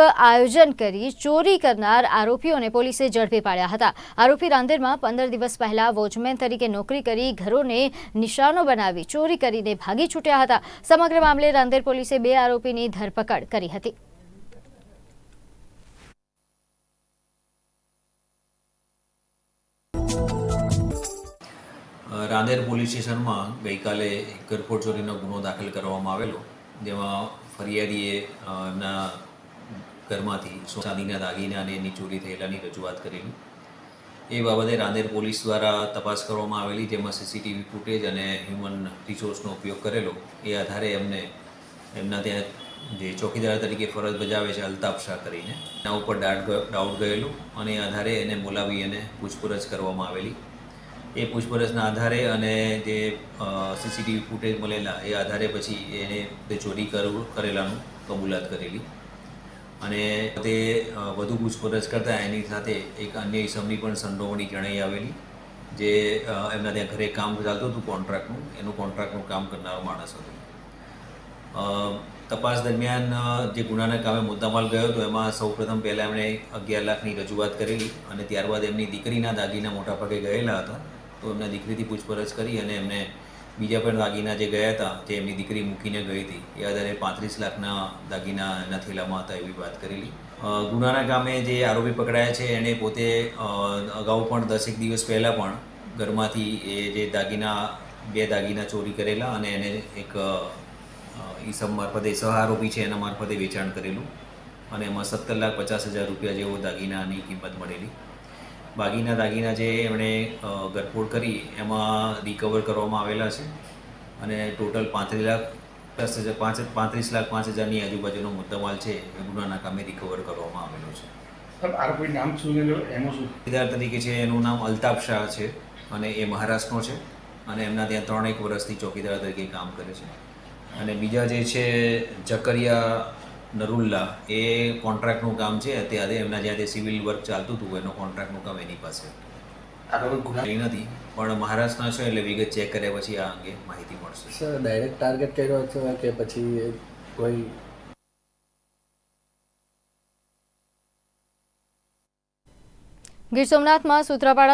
આયોજન કરી ચોરી કરનાર આરોપીઓને પોલીસે ઝડપી પાડ્યા હતા. આરોપી રાંદેરમાં પંદર દિવસ પહેલા વોચમેન તરીકે નોકરી કરી ઘરોને નિશાનો બનાવી ચોરી કરીને ભાગી છૂટ્યા હતા. સમગ્ર મામલે રાંદેર પોલીસે બે આરોપીની ધરપકડ કરી હતી. રાંદેર પોલીસ સ્ટેશનમાં ગઈકાલે ઘરફોડ ચોરીનો ગુનો દાખલ કરવામાં આવેલો, જેમાં ફરિયાદીએ એમના ઘરમાંથી ચાંદીના દાગીના અને એની ચોરી થયેલાની રજૂઆત કરેલી. એ બાબતે રાંદેર પોલીસ દ્વારા તપાસ કરવામાં આવેલી, જેમાં સીસીટીવી ફૂટેજ અને હ્યુમન રિસોર્સનો ઉપયોગ કરેલો, એ આધારે એમને એમના ત્યાં જે ચોકીદાર તરીકે ફરજ બજાવે છે, અલ્તાફ શાહ કરીને, એના ઉપર ડાઉટ ગ- ડાઉટ ગયેલું અને એ આધારે એને બોલાવી અને પૂછપરછ કરવામાં આવેલી. એ પૂછપરછના આધારે અને જે સીસીટીવી ફૂટેજ મળેલા, એ આધારે પછી એને તે ચોરી કરેલાનું કબૂલાત કરેલી. અને તે વધુ પૂછપરછ કરતાં એની સાથે એક અન્ય ઇસમની પણ સંડોવણી જણાઈ આવેલી, જે એમના ત્યાં ઘરે કામ ચાલતું હતું કોન્ટ્રાક્ટનું, એનું કોન્ટ્રાક્ટનું કામ કરનારો માણસ હતો. તપાસ દરમિયાન જે ગુનાના કામે મુદ્દામાલ ગયો હતો, એમાં સૌપ્રથમ પહેલાં એમણે અગિયાર લાખની રજૂઆત કરેલી અને ત્યારબાદ એમની દીકરીના દાગીના મોટાભાગે ગયેલા હતા, તો એમના દીકરીથી પૂછપરછ કરી અને એમને બીજા પણ દાગીના જે ગયા હતા, જે એમની દીકરી મૂકીને ગઈ હતી, એ આધારે પાંત્રીસ લાખના દાગીના એના થેલામાં હતા એવી વાત કરેલી. ગુનાના કામે જે આરોપી પકડાયા છે એણે પોતે અગાઉ પણ દસેક દિવસ પહેલાં પણ ઘરમાંથી એ જે દાગીના, બે દાગીના ચોરી કરેલા અને એને એક ઈસમ મારફતે સહ આરોપી છે, એના મારફતે વેચાણ કરેલું. અને એમાં સત્તર લાખ પચાસ હજાર રૂપિયા જેવો દાગીનાની કિંમત મળેલી. બાકીના દાગીના જે એમણે ગરફોડ કરી એમાં રિકવર કરવામાં આવેલા છે. અને ટોટલ પાંત્રીસ લાખ દસ હજાર પાંચ પાંત્રીસ લાખ પાંચ હજારની આજુબાજુનો મુદ્દામાલ છે એ ગુનાના કામે રિકવર કરવામાં આવેલો છે. આરોપી નામ શું એનું શું? તરીકે છે એનું નામ અલ્તાફ શાહ છે અને એ મહારાષ્ટ્રનો છે અને એમના ત્યાં ત્રણેક વર્ષથી ચોકીદાર તરીકે કામ કરે છે. અને બીજા જે છે જકરિયા નરુલ્લા એ કોન્ટ્રાક્ટનું કામ છે. અત્યારે એમના જ્યાં તે સિવિલ વર્ક ચાલતું હતું એનું કોન્ટ્રાક્ટનું કામ એની પાસે. એ નથી પણ મહારાષ્ટ્રના છે એટલે વિગત ચેક કર્યા પછી આ અંગે માહિતી મળશે. સર ડાયરેક્ટ ટાર્ગેટ કર્યો છે કે પછી કોઈ ગીર સોમનાથમાં સૂત્રાપાડા